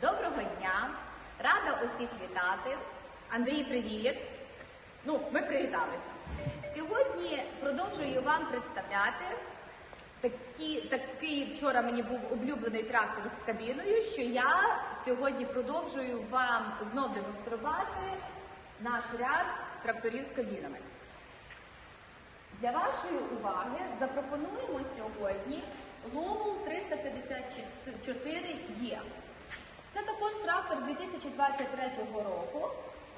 Доброго дня! Рада усіх вітати. Андрій, привіт! Ну, ми привіталися. Сьогодні продовжую вам представляти такі, такий вчора мені був улюблений трактор з кабіною, що я сьогодні продовжую вам знов демонструвати наш ряд тракторів з кабінами. Для вашої уваги запропонуємо сьогодні Lowell 354E. Це також трактор 2023 року.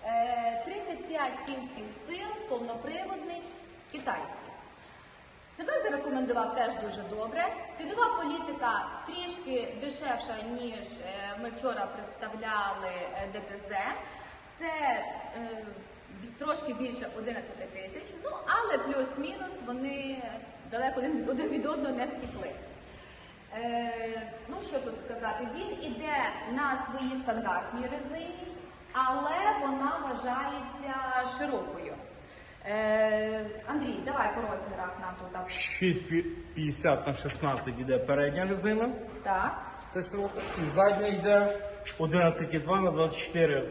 Е, 35 кінських сил, повноприводний, китайський. Себе зарекомендував теж дуже добре. Цінова політика трішки дешевша, ніж е, ми вчора представляли е, ДТЗ. Це е, трошки більше 11 тисяч, ну але плюс-мінус вони далеко один від одного не втікли. Е, ну що тут сказати? Він іде на своїй стандартній резині, але вона вважається широкою. Е, Андрій, давай по розмірах нам тут. 6,50 на 16 йде передня резина, Так. це широка, і задня йде 11,2 на 24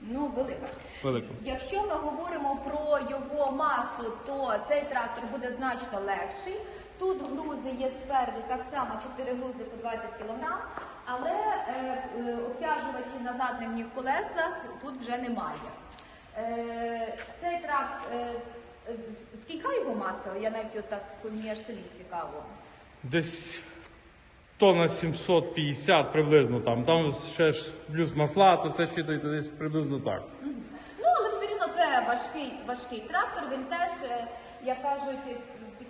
Ну, велика. велика. Якщо ми говоримо про його масу, то цей трактор буде значно легший. Тут грузи є спереду так само 4 грузи по 20 кг, але е, е, обтяжувачі на задніх колесах тут вже немає. Е, цей трактор, е, е, скільки його маса? Я навіть от так мені аж цікаво. Десь тонна 750 приблизно там. Там ще ж плюс масла, це все считується десь приблизно так. Ну, але все одно це важкий, важкий трактор. Він теж, е, як кажуть,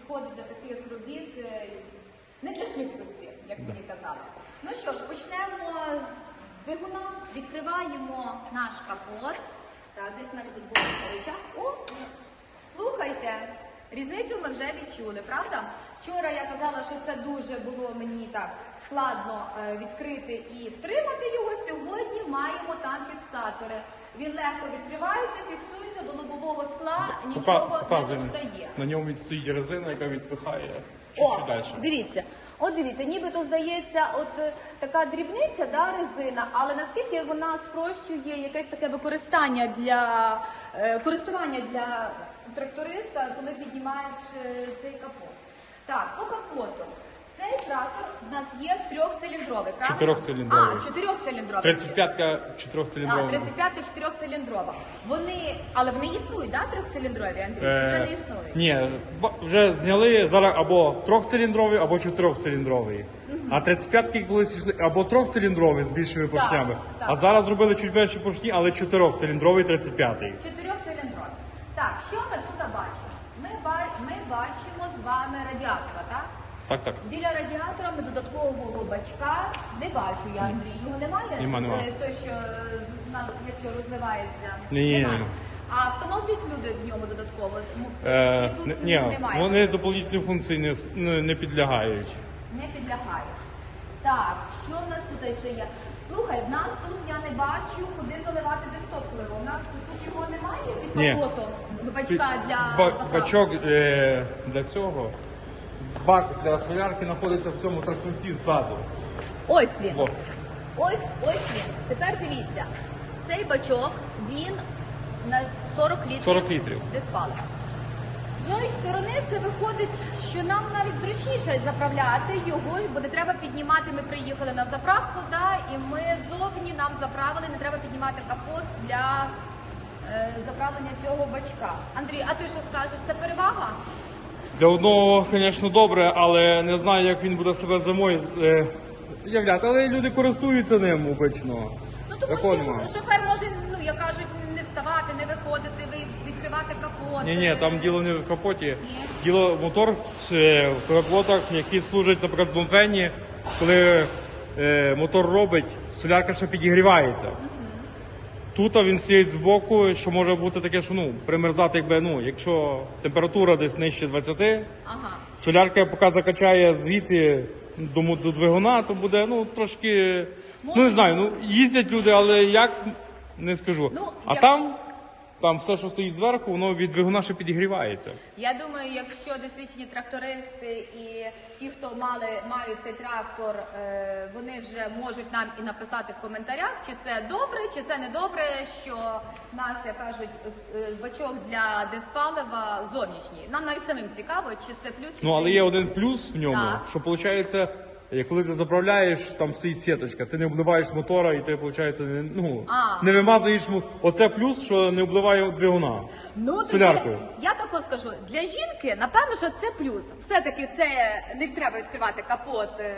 підходить до таких робіт е, не для швидкості, як мені казали. Ну що ж, почнемо з двигуна, відкриваємо наш капот. Так, десь в мене тут буде речах. О, слухайте, різницю ми вже відчули, правда? Вчора я казала, що це дуже було мені так складно е, відкрити і втримати його. Сьогодні маємо там фіксатори. Він легко відкривається, фіксується до лобового скла, нічого не Показуємо. достає. На ньому відстоїть резина, яка відпихає О, чуть-чуть далі. дивіться. От дивіться, нібито здається, от е, така дрібниця, да, резина, але наскільки вона спрощує якесь таке використання для е, користування для тракториста, коли піднімаєш е, цей капот. Так, по капоту. Цей трактор в нас є трьохциліндровий, правда? Чотирьохциліндровий. А, чотирьохциліндровий. 35-ка А, 4-циліндрова. 35 чотирьохциліндрова. Вони, але вони існують, да, трьохциліндрові, Андрій? Чи Е, вже не існують? Ні, ба- вже зняли зараз або трьохциліндровий, або чотирьохциліндровий. А 35-ки колись йшли або трьохциліндровий з більшими поршнями, так. а зараз зробили чуть менші поршні, але чотирьохциліндровий 35-й. Чотирьохциліндрові. Так, що ми тут бачимо? Ми, ба- ми бачимо з вами радіатора, так? Так. Біля радіатора ми додаткового бачка не бачу я, Андрій. Його немає? Нема, нема. Е, Той, що е, з нас, якщо розливається. Ні, ні, Немає. нема. А встановлюють люди в ньому додатково? Ну, Е, чи тут н- ні, немає? вони доповнительні функції не, с- не, не підлягають. Не підлягають. Так, що в нас тут ще є? Слухай, в нас тут я не бачу, куди заливати дистопливо. У нас тут його немає під Ні. капотом бачка для Ба- заправки? бачок е, для цього. Бак для солярки знаходиться в цьому тракторці ззаду. Ось він. Во. Ось ось він. Тепер дивіться. Цей бачок він на 40 літрів. 40 літрів. диспалива. З однієї сторони це виходить, що нам навіть зручніше заправляти його, бо не треба піднімати. Ми приїхали на заправку, да, і ми зовні нам заправили, не треба піднімати капот для е, заправлення цього бачка. Андрій, а ти що скажеш? Це перевага? Для одного, звісно, добре, але не знаю, як він буде себе зимою е, являти. Але люди користуються ним обично. Ну тому Такого що нема. шофер може, ну як кажуть, не вставати, не виходити, ви- відкривати капот. Ні, ні, там діло не в капоті. Діло мотор е, в капотах, які служать, наприклад, в Бонфені, коли е, мотор робить, солярка ще підігрівається. Тут він стоїть збоку, що може бути таке, що ну, примерзати, якби, ну, якщо температура десь нижче 20, Ага. солярка поки закачає звідси до, до двигуна, то буде ну, трошки. Ну не знаю, ну їздять люди, але як не скажу. Ну, а як... там там все, що стоїть зверху, воно від двигуна ще підігрівається. Я думаю, якщо досвідчені трактористи і ті, хто мали мають цей трактор, е, вони вже можуть нам і написати в коментарях, чи це добре, чи це не добре, що в нас, як кажуть, е, бачок для диспалива зовнішній. Нам навіть самим цікаво, чи це плюс, чи Ну але є один плюс в ньому, Так. що виходить, коли ти заправляєш, там стоїть сіточка, ти не обливаєш мотора і ти, виходить, не, ну, А. не вимазуєш. му- Оце плюс, що не обливає двигуна. Ну, тоді соляркою. Я тако скажу, для жінки, напевно, що це плюс. Все-таки це не треба відкривати капот е,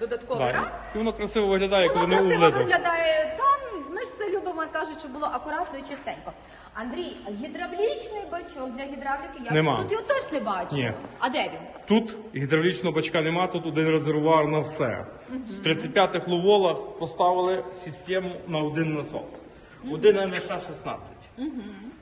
додатковий Да. раз. І воно красиво виглядає, коли Воно не красиво облито. виглядає там. Ми ж все любимо, кажуть, щоб було акуратно і чистенько. Андрій, гідравлічний бачок для гідравліки я Нема. тут його теж не бачу. Ні. А де він? Тут гідравлічного бачка нема, тут один резервуар на все. З 35-х ловолах поставили систему на один насос. Один МШ-16.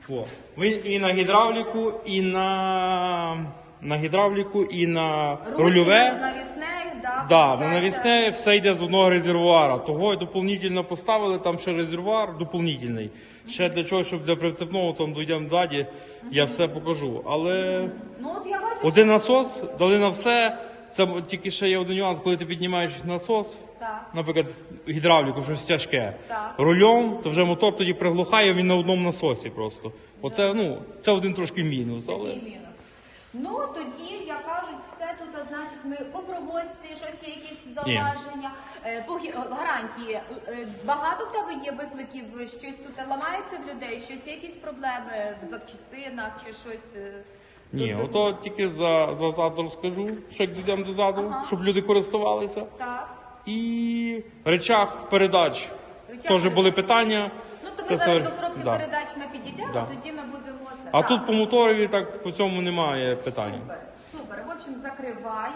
Во. Він і на гідравліку, і на, на гідравліку, і на рульове. Руль навісне, да, Да, навісне все йде з одного резервуара. Того і доповнительно поставили, там ще резервуар доповнительний. Ще для чого, щоб для прицепного там дійдемо ззаді, я все покажу. Але Ну от я бачу, один насос дали на все. Це тільки ще є один нюанс, коли ти піднімаєш насос, Так. наприклад, гідравліку, щось тяжке. Так. Рульом, то вже мотор тоді приглухає, він на одному насосі просто. Оце, ну, це один трошки мінус, але. Такий мінус. Ну тоді, як кажуть, все тут, значить, ми по проводці, щось є якісь зауваження, е, по гарантії. Е, е, Багато в тебе є викликів, щось тут ламається в людей, щось є якісь проблеми в запчастинах чи щось. Ні, тут- ото тільки за, за заду розкажу, що як дійдемо до заду, Ага. щоб люди користувалися. Так. І речах передач. Речах Теж були питання. Ну то ми зараз до коробки да. передач ми підійдемо, Да. тоді ми будемо. А Так. тут по моторові так по цьому немає питань. Супер, супер. В общем, закриваю.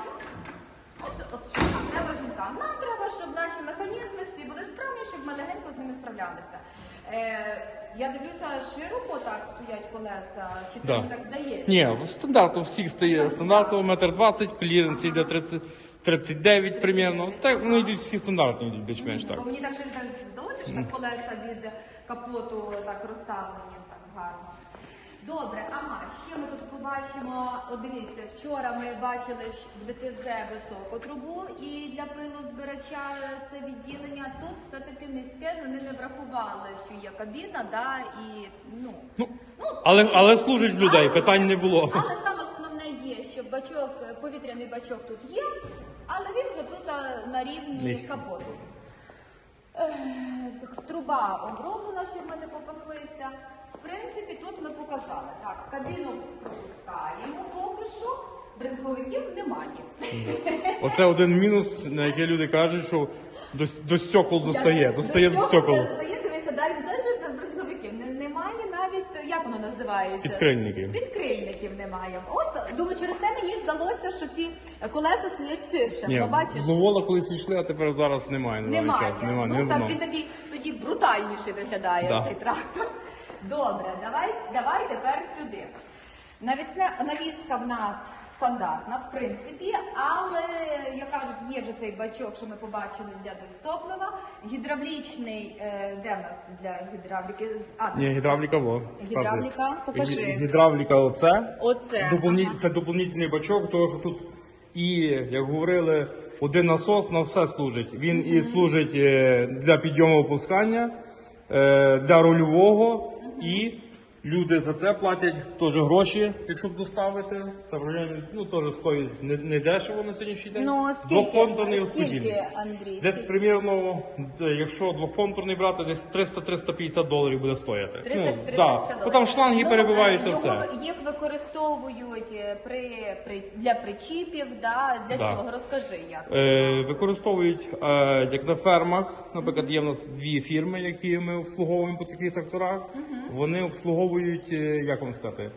От, от що нам треба жінкам? Нам треба, щоб наші механізми всі були справні, щоб ми легенько з ними справлялися. Е, я дивлюся, широко так стоять колеса, чи це Да. мені так здається? Ні, стандарт у всіх стає стандартово метр двадцять, кліренс йде 30, 39 примерно. Так, ну йдуть всі стандартні йдуть більш-менш так. Бо мені так щось так здалося, що так колеса від капоту так розставлені так гарно. Добре, ага, ще ми тут побачимо. От дивіться, вчора ми бачили в ДТЗ високу трубу і для пилозбирача це відділення. Тут все-таки низьке, вони не врахували, що є кабіна, да, і ну. Ну, ну але, але служить в людей, Але- питань не було. Але саме основне є, що бачок, повітряний бачок тут є, але він вже тут на рівні Нижче. капоту. Ех, Труба оброблена, щоб ми не попеклися. В принципі, тут ми показали. Так, кабіну пропускаємо поки що, брезговиків немає. Оце один мінус, на який люди кажуть, що до, до стекол достає, достає до стекол. Достає, дивися, далі теж брезговиків. Не- Немає навіть, як воно називається? Підкрильників. Підкрильників немає. От, думаю, через те мені здалося, що ці колеса стоять ширше. Ні, бачиш, Ловола колись йшли, а тепер зараз немає. немає. Немає, ну, не так, він такий тоді брутальніше виглядає Да. цей трактор. Добре, давай, давай тепер сюди. Навісне, навіска в нас стандартна, в принципі, але, як кажуть, є вже цей бачок, що ми побачили для достоплива. Гідравлічний, е, де в нас для гідравліки? А, Ні, гідравліка во. Гідравліка, покажи. Гідравліка оце. Оце. Доповні... ага. Це доповнительний бачок, тому що тут і, як говорили, один насос на все служить. Він і служить е, для підйому опускання, е, для рульового, і люди за це платять теж гроші, якщо б доставити. Це в районі ну, теж стоїть не, не дешево на сьогоднішній день. Ну, скільки, Двохконтурний розподільний. скільки, Андрій? Десь скільки? примірно, е, якщо двохконтурний брати, десь 300-350 доларів буде стояти. 300 ну, 350 да. доларів. Бо там шланги Ну, перебиваються е, все. Їх використовують е, при, при, для причіпів, да? для Да. чого? Розкажи як. Е, використовують е, як на фермах. Наприклад, є в нас дві фірми, які ми обслуговуємо по таких тракторах. Вони обслуговують, е, як вам сказати,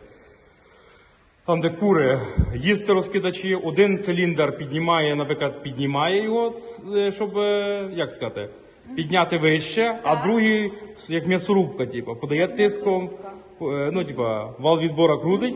там, де кури, їсти розкидачі, один циліндр піднімає, наприклад, піднімає його, е, щоб е, як сказати, підняти вище, а другий як м'ясорубка, типу, подає тиском, ну, типу, вал відбора крутить.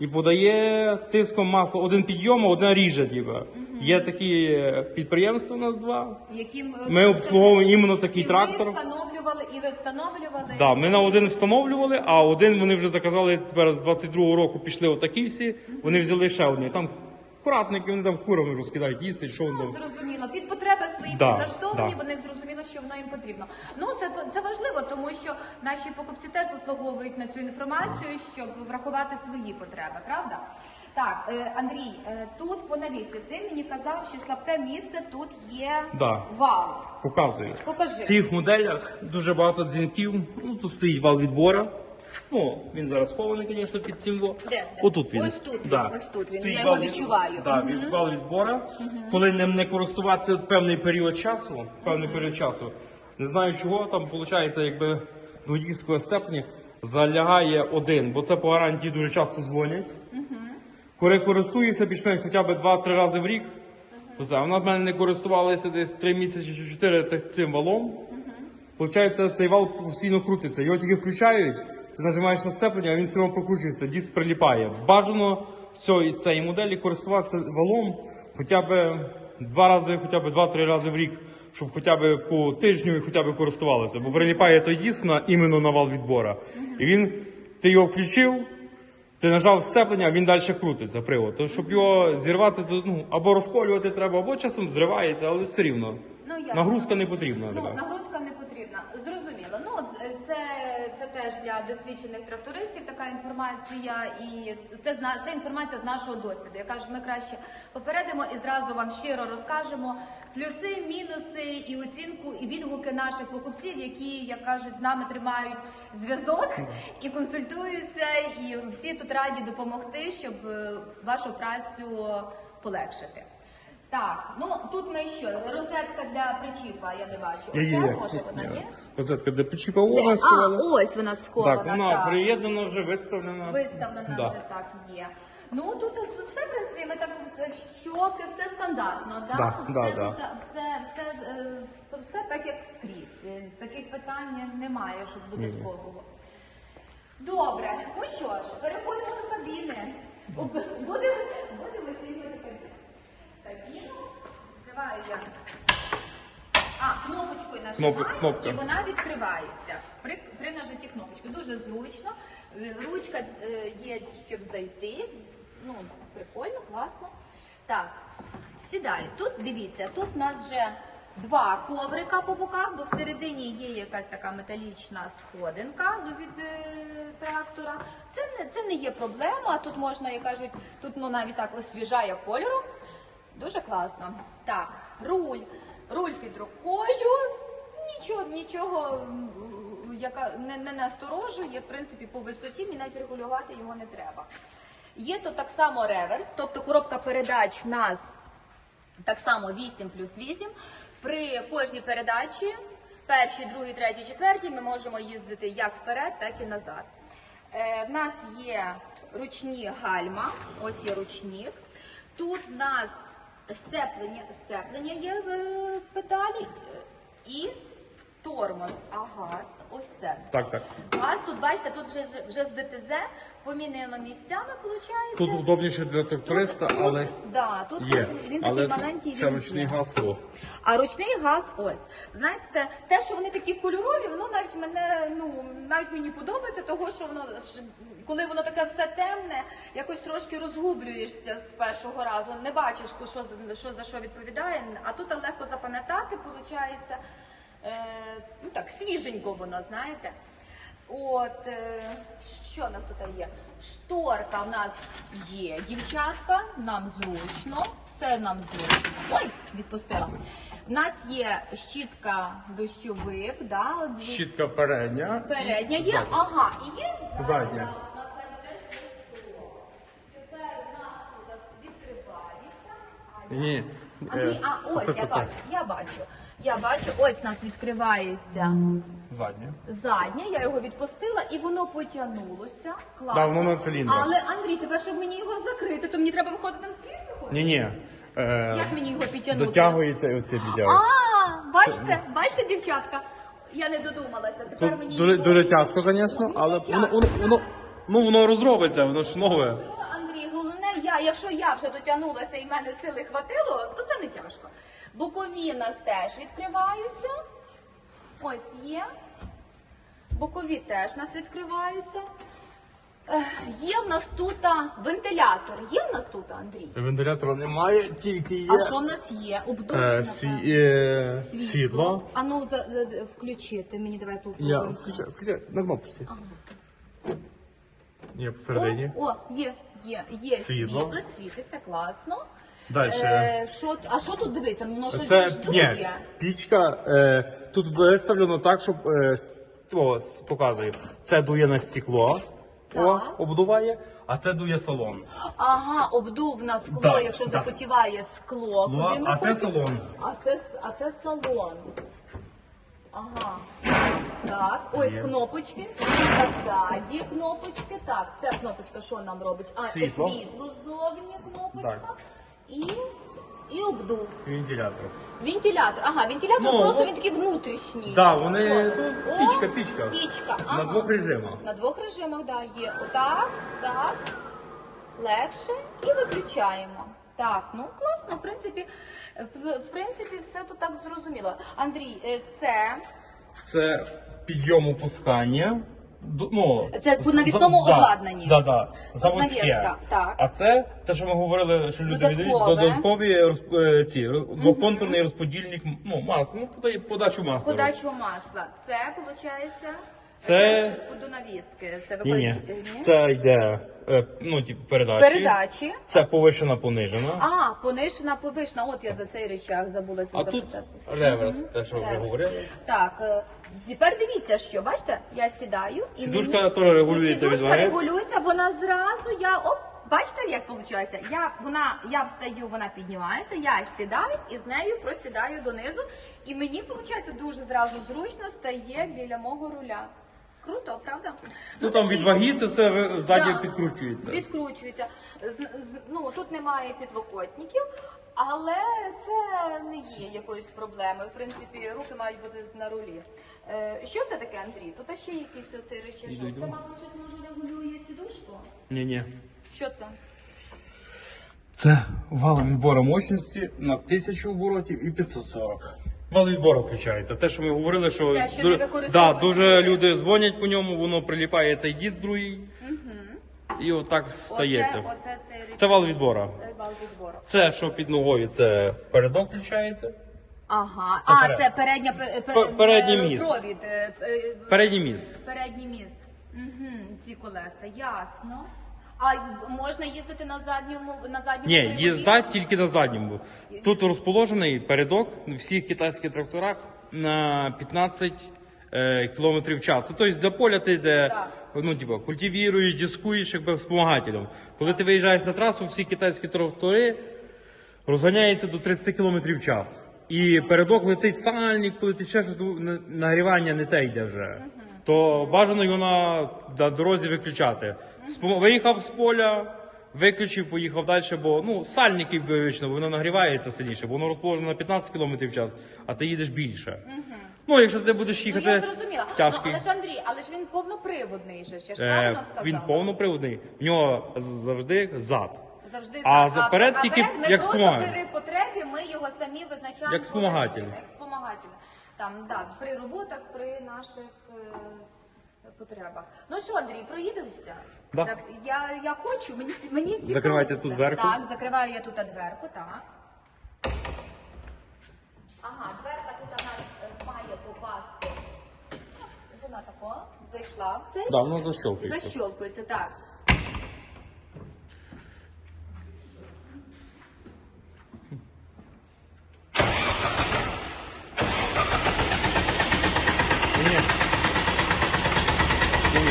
І подає тиском масло один підйом, а одне ріже. Типу. Є такі е, підприємства у нас два. Яким е, Ми обслуговуємо іменно такий і трактор. Ви встановлювали, і ви встановлювали. Да, ми на один встановлювали, а один вони вже заказали тепер з 22-го року пішли отакі всі. Вони взяли ще одні. Там куратники, вони там курами розкидають їсти, що вони Ну, зрозуміло, під потреби свої Да, підлаштовані, да. вони зрозуміли, що воно їм потрібно. Ну це це важливо, тому що наші покупці теж заслуговують на цю інформацію, щоб врахувати свої потреби, правда? Так, е, Андрій, е, тут по навісі. Ти мені казав, що слабке місце тут є Да. вал. Показую. Покажи. В цих моделях дуже багато дзвінків. Ну тут стоїть вал відбора. Ну, він зараз схований, звісно, під цим. во. Де? Отут він. Ось тут він, да. ось тут він. Стоїть Я його вал від- відчуваю. Да, Мгм. від вал відбора. Коли ним не користуватися певний період часу, певний період часу, не знаю чого, там виходить, якби до водійського сцеплення залягає один, бо це по гарантії дуже часто дзвонять. Коли користуюся більш-менш хоча б 2-3 рази в рік, то це. Вона в мене не користувалася десь 3 місяці чи 4 цим валом. Получається, цей вал постійно крутиться. Його тільки включають, ти нажимаєш на сцеплення, а він все одно прокручується, диск приліпає. Бажано з цієї, цієї моделі користуватися валом хоча б два рази, хоча б 2-3 рази в рік, щоб хоча б по тижню і хоча б користувалися. Бо приліпає той диск на, іменно на вал відбора. І він, ти його включив, ти нажав сцеплення, а він далі крутиться, привод. То щоб його зірвати, це ну або розколювати треба, або часом зривається, але все рівно. Ну, ясно. Нагрузка не потрібна. Ну, така. нагрузка не потрібна. Зрозуміло. Ну, от, е, це, це теж для досвідчених трактористів така інформація, і це, це інформація з нашого досвіду. Я кажу, ми краще попередимо і зразу вам щиро розкажемо плюси, мінуси і оцінку, і відгуки наших покупців, які, як кажуть, з нами тримають зв'язок і консультуються, і всі тут раді допомогти, щоб е, вашу працю полегшити. Так, ну тут ми що? Розетка для причіпа, я не бачу. Є, є, Оце є. може вона, ні? Розетка для почіпа Де? вона А, схована. ось вона схована. Так, вона так. приєднана вже, виставлена. Виставлена Да. вже так є. Ну тут, все, в принципі, ми так все, щоки, все стандартно, да? Да, все, да, тут, да. все, все, е, все, все так, як скрізь. Е, Таких питань немає, щоб додаткового. Добре, ну що ж, переходимо до кабіни. Будемо, будемо висвітлювати кабіну. Відкриваю я. А, кнопочкою нажимаю, Кнопка- і вона відкривається. При, при нажатті кнопочки. Дуже зручно. Е, Ручка е, є, щоб зайти. Ну, прикольно, класно. Так, сідаю. Тут дивіться, тут у нас вже два коврика по боках, бо всередині є якась така металічна сходинка ну, від е, трактора. Це не, це не є проблема. Тут можна, як кажуть, тут ну, навіть так освіжає кольором. Дуже класно. Так, руль. Руль під рукою. Нічого, нічого яка не, не насторожує, в принципі, по висоті, мені навіть регулювати його не треба. Є тут так само реверс, тобто коробка передач в нас так само 8 плюс 8. При кожній передачі, першій, другій, третій, четвертій, ми можемо їздити як вперед, так і назад. Е, в нас є ручні гальма, ось є ручник. Тут в нас сцеплення, сцеплення є в е, педалі. Е, і тормоз, а газ ось це. Так, так. Газ тут, бачите, тут вже, вже з ДТЗ помінено місцями, виходить. Тут удобніше для тракториста, Тут- але да, тут є. він Але такий маленький. це він ручний є. газ. О. А ручний газ ось. Знаєте, те, що вони такі кольорові, воно навіть мене, ну навіть мені подобається, того що воно коли воно таке все темне, якось трошки розгублюєшся з першого разу. Не бачиш, що, що за що відповідає. А тут легко запам'ятати, виходить. Е, ну так, свіженько воно, знаєте. От е, що в нас тут є? Шторка в нас є. Дівчатка, нам зручно, все нам зручно. Ой, відпустила. У нас є щітка дощовик, да, Щітка передня. передня і є. задня. Ага, і є Задня. У. Тепер у нас тут відкривається. А Ні. Е, а ось оце я таке. бачу, я бачу. Я бачу, ось у нас відкривається Задня. заднє, я його відпустила і воно потягнулося. Класно. Да, воно на циліндрах. Але Андрій, тепер щоб мені його закрити, то мені треба виходити на двір виходити? Ні, ні. Е, Як мені його підтягнути? дотягується і оце підтягує. А, бачите, бачите, дівчатка? Я не додумалася. Тепер Тут мені дуже, його- дуже тяжко, звісно, але воно, воно, воно Ну, воно розробиться, воно ж нове. Ну, Андрій, головне, я, якщо я вже дотягнулася і в мене сили хватило, то це не тяжко. Бокові в нас теж відкриваються. Ось є. Бокові теж у нас відкриваються. Є в нас тут вентилятор. Є в нас тут, Андрій? Вентилятора немає, тільки є. А що в нас є? Обдув. Е, сві- е, світло. А ну за, за- за- включи, ти мені давай Я попробуй. включай, включай, на кнопочці. Ні, посередині. О, о, є, є, є Світло. світло, світиться, класно. Дальше. Е, що, а що тут дивися? Воно щось Це ні, пічка. Е, тут виставлено так, щоб е, с- о, с- показую. Це дує на стекло, о, Так. обдуває, а це дує салон. Ага, обдув на скло, Да, якщо да. запотіває скло. Ну, ми а це хочемо? салон. А це, а це салон. Ага. Так, ось Є. кнопочки. Так, ззаді кнопочки. Так, ця кнопочка що нам робить? А, Світло. світло ззовні кнопочка. Так. І, і обдув. Вентилятор. Вентилятор. Ага, вентилятор Ну, просто от- він такий внутрішній. Да, вони О, тут о, пічка, пічка. Пічка. На двох режимах. На двох режимах, да, є. Отак, так. Легше і виключаємо. Так, ну класно, в принципі, в в принципі, все тут так зрозуміло. Андрій, е, це Це підйом опускання. Ну, Це по навісному з- да, обладнанні. Да, да, заводське. навіска, так. А це те, що ми говорили, що люди Додаткове. віддають додаткові розп- е, ці роз- двоконтурний розподільник ну, масла, ну, пода- подачу масла. подачу масла. Це виходить. Це- до навіски. Це Ні, ні. виходить. Це йде, е, ну, типу, передачі. Передачі. Це повишена, понижена. А, понишена, повишена. От я за цей речах забулася А тут запитатися. реверс, Мгм. те, що вже Реверс. говорили. Так, е, тепер дивіться, що бачите, я сідаю і Сідушка мені... теж регулюється Сідушка ваги. регулюється, вона зразу, я оп, бачите, як виходить? Я, вона, я встаю, вона піднімається, я сідаю і з нею просідаю донизу. І мені, виходить, дуже зразу зручно стає біля мого руля. Круто, правда? Ну там від ваги це все ззаді Да. підкручується. Відкручується. З, з, ну, тут немає підлокотників, але це не є якоюсь проблемою. В принципі, руки мають бути на рулі. Е, що це таке, Андрій? Тут ще якийсь оцей речашок. Іду, іду. Це, мабуть, щось може регулює сідушку? Ні, ні. Що це? Це вал відбору мощності на 1000 оборотів і 540. Вал відбору включається. Те, що ми говорили, що, Те, що ду- не да, дуже люди дзвонять по ньому, воно приліпає цей диск другий. І отак стається. Оце, оце цей. Це вал відбору. Це вал відбору. Це, що під ногою, це передок включається. Ага. Це а, перед- це передня пе- пе- Пе- передній е, міст. провід. е, е, Передній міст. Передній міст. Угу, ці колеса, ясно. А можна їздити на задньому на задньому Ні, їзда тільки на задньому. Тут розположений передок в всіх китайських тракторах на 15 е, км в час. Тобто для поля ти йде, Так. ну, типу, культивіруєш, дискуєш якби спомагателем. Коли ти виїжджаєш на трасу, всі китайські трактори розганяються до 30 км в час. І передок летить сальник, коли ти ще щось ну, нагрівання не те йде вже. То бажано його на, на дорозі виключати. Спом- Виїхав з поля, виключив, поїхав далі, бо ну, сальники вично, воно нагрівається сильніше, бо воно розположено на 15 км в час, а ти їдеш більше. Ну, якщо ти будеш Ну, їхати я зрозуміла. тяжкий. Ну, але ж Андрій, але ж він повноприводний же, ще ж Е, сказав? він повноприводний, в нього з- завжди зад. Завжди А за- заперед тільки як спомагатель. при потребі ми його самі визначаємо. Як спомагатель. Як спомагатель. Там, да, при роботах, при наших е, потребах. Ну що, Андрій, проїдемося? Да. Так, Я, я хочу, мені, мені цікаво. Закривайте це тут дверку. Так, закриваю я тут дверку, так. Ага, дверка тут у нас е, має попасти. Вона тако зайшла в цей. Да, воно защелкується. Защелкується, так. Ні. Ні.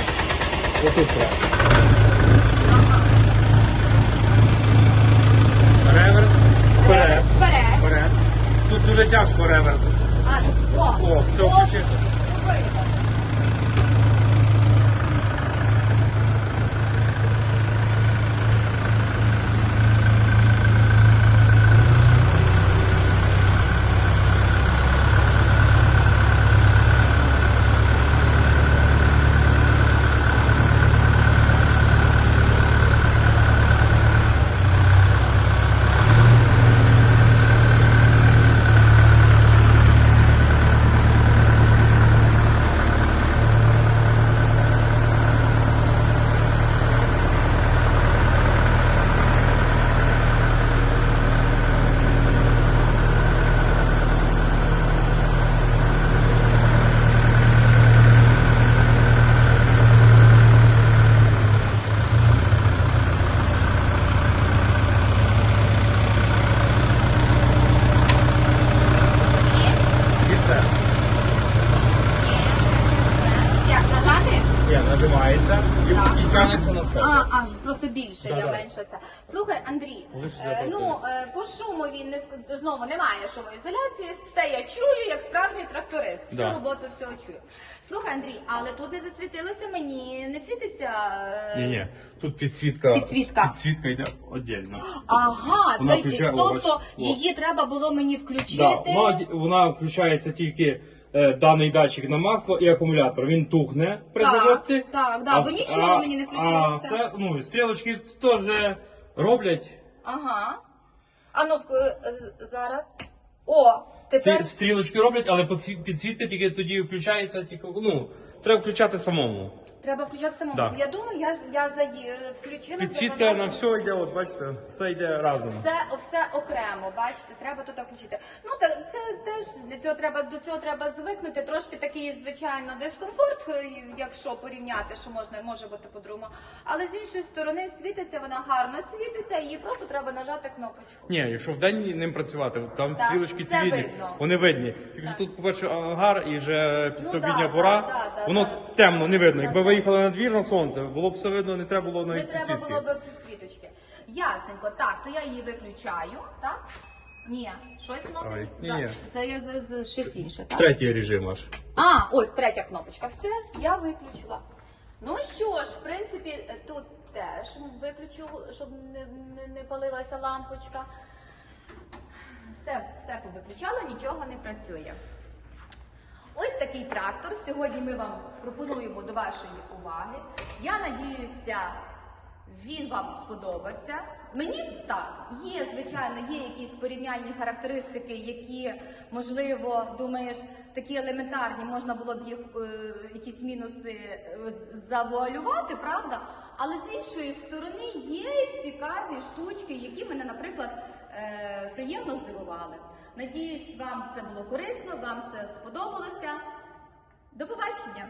Вот тут треба. Реверс. Вперед. Вперед. Вперед. Тут дуже тяжко реверс. А, о, О, все, включився. зробила. знімається на себе. А, більше, я Да-да. менше це. Слухай, Андрій, Лише е, запитую. ну е, по шуму він не ск- знову немає шумоізоляції, все я чую, як справжній тракторист. Всю Да. роботу всього чую. Слухай, Андрій, але тут не засвітилося мені, не світиться. е, Ні, ні, тут підсвітка. Підсвітка. Підсвітка йде віддільно. Ага, Вона це включає- о, тобто о. її треба було мені включити. Да, вона, вона включається тільки е, даний датчик на масло і акумулятор. Він тухне при Так, заводці. так, да, А бо вс- нічого а- мені не А включилося. це, ну, стрілочки теж роблять. Ага. А ну е, зараз. О, тепер Стрілочки роблять, але підсві- підсвітка тільки тоді включається, тільки, ну, треба включати самому. Треба включати самому. Да. Я думаю, я я за е, включила. Підсвітка на все йде, от бачите, все йде разом. Все, все окремо, бачите, треба тут включити. Ну так це теж для цього треба до цього треба звикнути. Трошки такий, звичайно, дискомфорт, е, якщо порівняти, що можна може бути по-другому. Але з іншої сторони світиться вона гарно світиться, її просто треба нажати кнопочку. Ні, якщо вдень ним працювати, там Так, стрілочки ці видні, видно. вони видні. Якщо тут, по-перше, ангар і вже після Ну, обідня да, пора, да, да, воно зараз. темно, не видно. Якби Так. Виїхали на двір на сонце, було б все видно, не треба було навіть Не треба підсвітки. було би підсвіточки. Ясненько, так, то я її виключаю, так? Ні, щось воно мені- ні-ні. Це я за, за щось інше, так? Третій режим аж. А, ось третя кнопочка. Все, я виключила. Ну що ж, в принципі, тут теж виключу, щоб не, не, не палилася лампочка. Все, все повиключала, нічого не працює. Ось такий трактор. Сьогодні ми вам пропонуємо до вашої уваги. Я надіюся, він вам сподобався. Мені так, є, звичайно, є якісь порівняльні характеристики, які, можливо, думаєш, такі елементарні, можна було б їх е, якісь мінуси е, завуалювати, правда? Але з іншої сторони є цікаві штучки, які мене, наприклад, е, приємно здивували. Надіюсь, вам це було корисно, вам це сподобалося. До побачення!